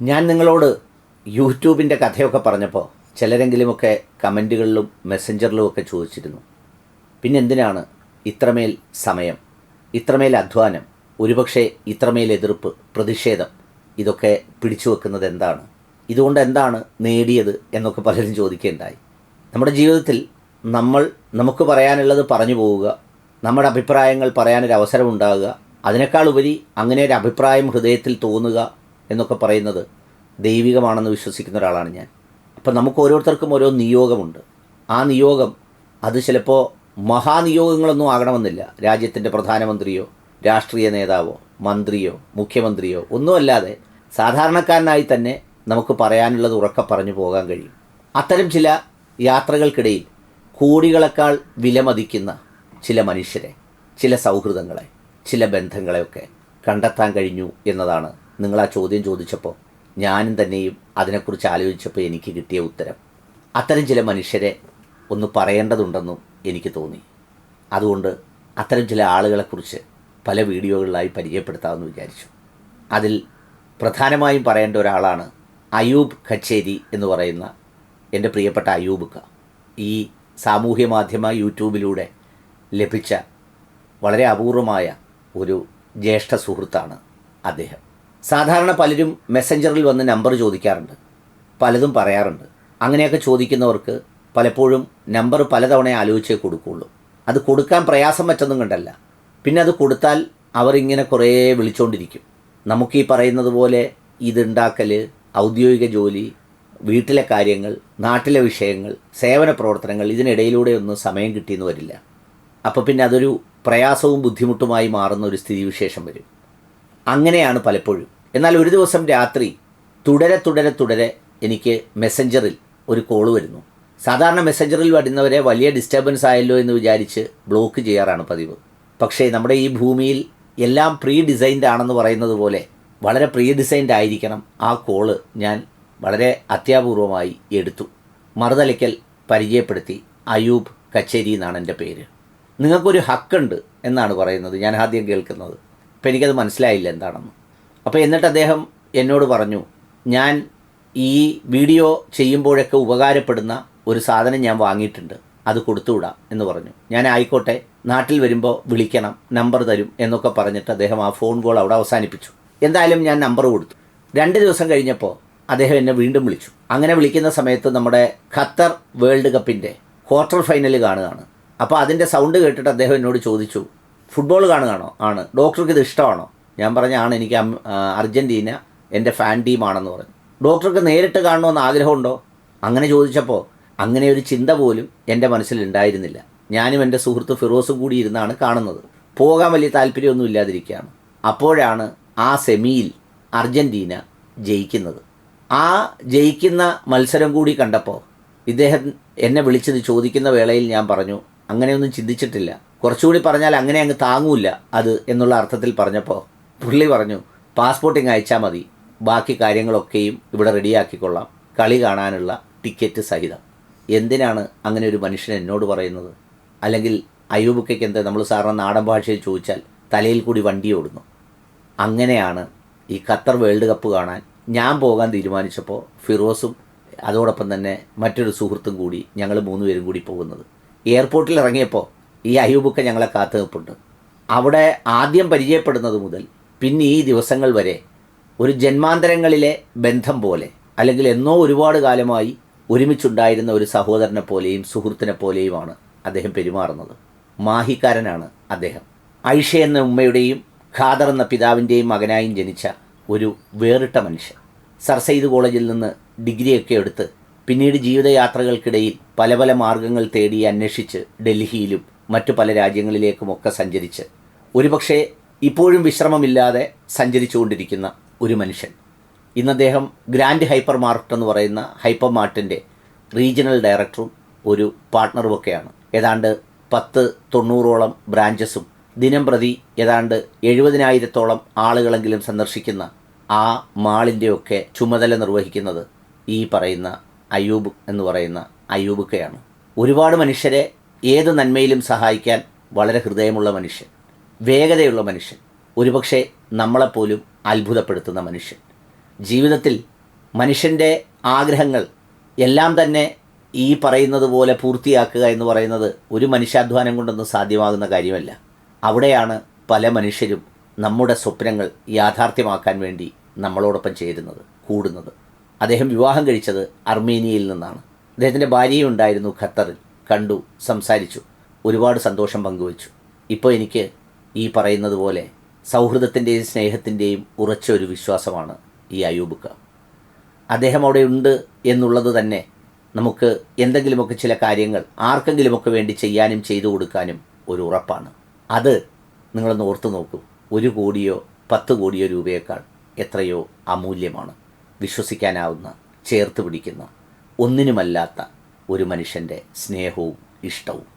ഞാൻ നിങ്ങളോട് യൂട്യൂബിന്റെ കഥയൊക്കെ പറഞ്ഞപ്പോൾ ചിലരെങ്കിലുമൊക്കെ കമന്റുകളിലും മെസ്സഞ്ചറിലും ഒക്കെ ചോദിച്ചിരുന്നു. പിന്നെ എന്തിനാണ് ഇത്രമേൽ സമയം ഇത്രമേൽ അധ്വാനം ഒരുപക്ഷെ ഇത്രമേൽ എതിർപ്പ് പ്രതിഷേധം ഇതൊക്കെ പിടിച്ചു വെക്കുന്നത് എന്താണ്? ഇതുകൊണ്ട് എന്താണ് നേടിയത് എന്നൊക്കെ പലരും ചോദിക്കുകയുണ്ടായി നമ്മുടെ ജീവിതത്തിൽ നമ്മൾ നമുക്ക് പറയാനുള്ളത് പറഞ്ഞു പോവുക നമ്മുടെ അഭിപ്രായങ്ങൾ പറയാനൊരു അവസരം ഉണ്ടാകുക അതിനേക്കാൾ ഉപരി അങ്ങനെ ഒരു അഭിപ്രായം ഹൃദയത്തിൽ തോന്നുക എന്നൊക്കെ പറയുന്നത് ദൈവികമാണെന്ന് വിശ്വസിക്കുന്ന ഒരാളാണ് ഞാൻ. അപ്പം നമുക്ക് ഓരോരുത്തർക്കും ഓരോ നിയോഗമുണ്ട്. ആ നിയോഗം അത് ചിലപ്പോൾ മഹാനിയോഗങ്ങളൊന്നും ആകണമെന്നില്ല. രാജ്യത്തിന്റെ പ്രധാനമന്ത്രിയോ രാഷ്ട്രീയ നേതാവോ മന്ത്രിയോ മുഖ്യമന്ത്രിയോ ഒന്നുമല്ലാതെ സാധാരണക്കാരനായി തന്നെ നമുക്ക് പറയാനുള്ളത് ഉറക്കെ പറഞ്ഞു പോകാൻ കഴിയും. അത്തരം ചില യാത്രകൾക്കിടയിൽ കോടികളെക്കാൾ വിലമതിക്കുന്ന ചില മനുഷ്യരെ ചില സൗഹൃദങ്ങളെ ചില ബന്ധങ്ങളെയൊക്കെ കണ്ടെത്താൻ കഴിഞ്ഞു എന്നതാണ് നിങ്ങൾ ആ ചോദ്യം ചോദിച്ചപ്പോൾ ഞാനും തന്നെയും അതിനെക്കുറിച്ച് ആലോചിച്ചപ്പോൾ എനിക്ക് കിട്ടിയ ഉത്തരം. അത്തരം ചില മനുഷ്യരെ ഒന്ന് പറയേണ്ടതുണ്ടെന്നും എനിക്ക് തോന്നി. അതുകൊണ്ട് അത്തരം ചില ആളുകളെക്കുറിച്ച് പല വീഡിയോകളിലായി പരിചയപ്പെടുത്താമെന്ന് വിചാരിച്ചു. അതിൽ പ്രധാനമായും പറയേണ്ട ഒരാളാണ് അയൂബ് കച്ചേരി എന്ന് പറയുന്ന എന്റെ പ്രിയപ്പെട്ട അയൂബ് ക ഈ സാമൂഹ്യ മാധ്യമ യൂട്യൂബിലൂടെ ലഭിച്ച വളരെ അപൂർവമായ ഒരു ജ്യേഷ്ഠ സുഹൃത്താണ് അദ്ദേഹം. സാധാരണ പലരും മെസ്സഞ്ചറിൽ വന്ന് നമ്പർ ചോദിക്കാറുണ്ട്. പലതും പറയാറുണ്ട്. അങ്ങനെയൊക്കെ ചോദിക്കുന്നവർക്ക് പലപ്പോഴും നമ്പർ പലതവണ ആലോചിച്ചേ കൊടുക്കുകയുള്ളൂ. അത് കൊടുക്കാൻ പ്രയാസം പറ്റൊന്നും കണ്ടല്ല. പിന്നെ അത് കൊടുത്താൽ അവരിങ്ങനെ കുറേ വിളിച്ചുകൊണ്ടിരിക്കും നമുക്ക് ഈ പറയുന്നത് പോലെ ഇതുണ്ടാക്കൽ ഔദ്യോഗിക ജോലി വീട്ടിലെ കാര്യങ്ങൾ നാട്ടിലെ വിഷയങ്ങൾ സേവന പ്രവർത്തനങ്ങൾ ഇതിനിടയിലൂടെ ഒന്നും സമയം കിട്ടിയെന്ന് വരില്ല. അപ്പോൾ പിന്നെ അതൊരു പ്രയാസവും ബുദ്ധിമുട്ടുമായി മാറുന്ന ഒരു സ്ഥിതിവിശേഷം വരും. അങ്ങനെയാണ് പലപ്പോഴും. എന്നാൽ ഒരു ദിവസം രാത്രി തുടരെ തുടരെ തുടരെ എനിക്ക് മെസ്സഞ്ചറിൽ ഒരു കോൾ വരുന്നു. സാധാരണ മെസ്സഞ്ചറിൽ വരുന്നവരെ വലിയ ഡിസ്റ്റർബൻസ് ആയല്ലോ എന്ന് വിചാരിച്ച് ബ്ലോക്ക് ചെയ്യാറാണ് പതിവ്. പക്ഷേ നമ്മുടെ ഈ ഭൂമിയിൽ എല്ലാം പ്രീ ഡിസൈൻഡ് ആണെന്ന് പറയുന്നത് പോലെ വളരെ പ്രീ ഡിസൈൻഡ് ആയിരിക്കണം ആ കോൾ ഞാൻ വളരെ അത്യാപൂർവമായി എടുത്തു. മറുതലയ്ക്കൽ പരിചയപ്പെടുത്തി അയൂബ് കച്ചേരി എന്നാണ് എന്റെ പേര്. നിങ്ങൾക്കൊരു ഹക്കുണ്ട് എന്നാണ് പറയുന്നത്. ഞാൻ ആദ്യം കേൾക്കുന്നത്. അപ്പോൾ എനിക്കത് മനസ്സിലായില്ല എന്താണെന്ന്. അപ്പോൾ എന്നിട്ട് അദ്ദേഹം എന്നോട് പറഞ്ഞു ഞാൻ ഈ വീഡിയോ ചെയ്യുമ്പോഴൊക്കെ ഉപകാരപ്പെടുന്ന ഒരു സാധനം ഞാൻ വാങ്ങിയിട്ടുണ്ട് അത് കൊടുത്തുവിടാം എന്ന് പറഞ്ഞു. ഞാൻ ആയിക്കോട്ടെ നാട്ടിൽ വരുമ്പോൾ വിളിക്കണം നമ്പർ തരും എന്നൊക്കെ പറഞ്ഞിട്ട് അദ്ദേഹം ആ ഫോൺ കോൾ അവിടെ അവസാനിപ്പിച്ചു. എന്തായാലും ഞാൻ നമ്പർ കൊടുത്തു. രണ്ട് ദിവസം കഴിഞ്ഞപ്പോൾ അദ്ദേഹം എന്നെ വീണ്ടും വിളിച്ചു. അങ്ങനെ വിളിക്കുന്ന സമയത്ത് നമ്മുടെ ഖത്തർ വേൾഡ് കപ്പിന്റെ ക്വാർട്ടർ ഫൈനൽ കാണുകയാണ്. അപ്പോൾ അതിന്റെ സൗണ്ട് കേട്ടിട്ട് അദ്ദേഹം എന്നോട് ചോദിച്ചു ഫുട്ബോൾ കാണുകയാണോ? ആണ്. ഡോക്ടർക്ക് ഇത് ഇഷ്ടമാണോ? ഞാൻ പറഞ്ഞ ആണ് എനിക്ക് അർജന്റീന എന്റെ ഫാൻ ടീമാണെന്ന് പറഞ്ഞു. ഡോക്ടർക്ക് നേരിട്ട് കാണണമെന്ന് ആഗ്രഹമുണ്ടോ? അങ്ങനെ ചോദിച്ചപ്പോൾ അങ്ങനെ ഒരു ചിന്ത പോലും എന്റെ മനസ്സിലുണ്ടായിരുന്നില്ല ഞാനും എന്റെ സുഹൃത്ത് ഫിറോസും കൂടി ഇരുന്നാണ് കാണുന്നത്. പോകാൻ വലിയ താല്പര്യമൊന്നും ഇല്ലാതിരിക്കുകയാണ്. അപ്പോഴാണ് ആ സെമിയിൽ അർജന്റീന ജയിക്കുന്നത്. ആ ജയിക്കുന്ന മത്സരം കൂടി കണ്ടപ്പോൾ ഇദ്ദേഹം എന്നെ വിളിച്ചത് ചോദിക്കുന്ന വേളയിൽ ഞാൻ പറഞ്ഞു അങ്ങനെയൊന്നും ചിന്തിച്ചിട്ടില്ല. കുറച്ചുകൂടി പറഞ്ഞാൽ അങ്ങനെ അങ്ങ് താങ്ങൂല അത് എന്നുള്ള അർത്ഥത്തിൽ പറഞ്ഞപ്പോൾ പുള്ളി പറഞ്ഞു പാസ്പോർട്ടിങ് അയച്ചാൽ മതി. ബാക്കി കാര്യങ്ങളൊക്കെയും ഇവിടെ റെഡിയാക്കിക്കൊള്ളാം. കളി കാണാനുള്ള ടിക്കറ്റ് സഹിതം. എന്തിനാണ് അങ്ങനെ ഒരു മനുഷ്യൻ എന്നോട് പറയുന്നത്? അല്ലെങ്കിൽ അയ്യൂബുക്കയ്ക്ക് എന്താ? നമ്മൾ സാറിന് നാടൻ ഭാഷയിൽ ചോദിച്ചാൽ തലയിൽ കൂടി വണ്ടി ഓടുന്നു. അങ്ങനെയാണ് ഈ ഖത്തർ വേൾഡ് കപ്പ് കാണാൻ ഞാൻ പോകാൻ തീരുമാനിച്ചപ്പോൾ ഫിറോസും അതോടൊപ്പം തന്നെ മറ്റൊരു സുഹൃത്തും കൂടി ഞങ്ങൾ മൂന്നുപേരും കൂടി പോകുന്നത്. എയർപോർട്ടിൽ ഇറങ്ങിയപ്പോൾ ഈ അയ്യൂബുക്ക ഞങ്ങളെ കാത്തു നിൽപ്പുണ്ട് അവിടെ ആദ്യം പരിചയപ്പെടുന്നത് മുതൽ പിന്നെ ഈ ദിവസങ്ങൾ വരെ ഒരു ജന്മാന്തരങ്ങളിലെ ബന്ധം പോലെ അല്ലെങ്കിൽ എന്നോ ഒരുപാട് കാലമായി ഒരുമിച്ചുണ്ടായിരുന്ന ഒരു സഹോദരനെ പോലെയും സുഹൃത്തിനെ പോലെയുമാണ് അദ്ദേഹം പെരുമാറുന്നത്. മാഹിക്കാരനാണ് അദ്ദേഹം. ഐഷ എന്ന ഉമ്മയുടെയും ഖാദർ എന്ന പിതാവിന്റെയും മകനായും ജനിച്ച ഒരു വേറിട്ട മനുഷ്യൻ. സർ സെയ്ദ് കോളേജിൽ നിന്ന് ഡിഗ്രിയൊക്കെ എടുത്ത് പിന്നീട് ജീവിതയാത്രകൾക്കിടയിൽ പല പല മാർഗങ്ങൾ തേടി അന്വേഷിച്ച് ഡൽഹിയിലും മറ്റു പല രാജ്യങ്ങളിലേക്കുമൊക്കെ സഞ്ചരിച്ച് ഒരുപക്ഷെ ഇപ്പോഴും വിശ്രമമില്ലാതെ സഞ്ചരിച്ചുകൊണ്ടിരിക്കുന്ന ഒരു മനുഷ്യൻ. ഇന്ന് അദ്ദേഹം ഗ്രാൻഡ് ഹൈപ്പർ മാർക്കറ്റ് എന്ന് പറയുന്ന ഹൈപ്പർ മാർട്ടിന്റെ റീജിയണൽ ഡയറക്ടറും ഒരു പാർട്ട്ണറുമൊക്കെയാണ്. ഏതാണ്ട് പത്ത് തൊണ്ണൂറോളം ബ്രാഞ്ചസും ദിനം പ്രതി ഏതാണ്ട് എഴുപതിനായിരത്തോളം ആളുകളെങ്കിലും സന്ദർശിക്കുന്ന ആ മാളിന്റെയൊക്കെ ചുമതല നിർവഹിക്കുന്നത് ഈ പറയുന്ന അയ്യൂബ് എന്ന് പറയുന്ന അയ്യൂബുക്കയാണ്. ഒരുപാട് മനുഷ്യരെ ഏത് നന്മയിലും സഹായിക്കാൻ വളരെ ഹൃദയമുള്ള മനുഷ്യൻ. വേഗതയുള്ള മനുഷ്യൻ. ഒരുപക്ഷെ നമ്മളെപ്പോലും അത്ഭുതപ്പെടുത്തുന്ന മനുഷ്യൻ. ജീവിതത്തിൽ മനുഷ്യന്റെ ആഗ്രഹങ്ങൾ എല്ലാം തന്നെ ഈ പറയുന്നത് പോലെ പൂർത്തിയാക്കുക എന്ന് പറയുന്നത് ഒരു മനുഷ്യാധ്വാനം കൊണ്ടൊന്നും സാധ്യമാകുന്ന കാര്യമല്ല. അവിടെയാണ് പല മനുഷ്യരും നമ്മുടെ സ്വപ്നങ്ങൾ യാഥാർത്ഥ്യമാക്കാൻ വേണ്ടി നമ്മളോടൊപ്പം ചേരുന്നത് കൂടുന്നത്. അദ്ദേഹം വിവാഹം കഴിച്ചത് അർമേനിയയിൽ നിന്നാണ്. അദ്ദേഹത്തിന്റെ ഭാര്യയും ഉണ്ടായിരുന്നു ഖത്തറിൽ. കണ്ടു സംസാരിച്ചു ഒരുപാട് സന്തോഷം പങ്കുവച്ചു. ഇപ്പോൾ എനിക്ക് ഈ പറയുന്നത് പോലെ സൗഹൃദത്തിന്റെയും സ്നേഹത്തിന്റെയും ഉറച്ച ഒരു വിശ്വാസമാണ് ഈ അയൂബുക്ക അദ്ദേഹം അവിടെ ഉണ്ട് എന്നുള്ളത് തന്നെ നമുക്ക് എന്തെങ്കിലുമൊക്കെ ചില കാര്യങ്ങൾ ആർക്കെങ്കിലുമൊക്കെ വേണ്ടി ചെയ്യാനും ചെയ്തു കൊടുക്കാനും ഒരു ഉറപ്പാണ്. അത് നിങ്ങളൊന്ന് ഓർത്തു നോക്കൂ. ഒരു കോടിയോ പത്ത് കോടിയോ രൂപയേക്കാൾ എത്രയോ അമൂല്യമാണ് വിശ്വസിക്കാനാവുന്ന ചേർത്ത് പിടിക്കുന്ന ഒന്നിനുമല്ലാത്ത ഒരു മനുഷ്യന്റെ സ്നേഹവും ഇഷ്ടവും.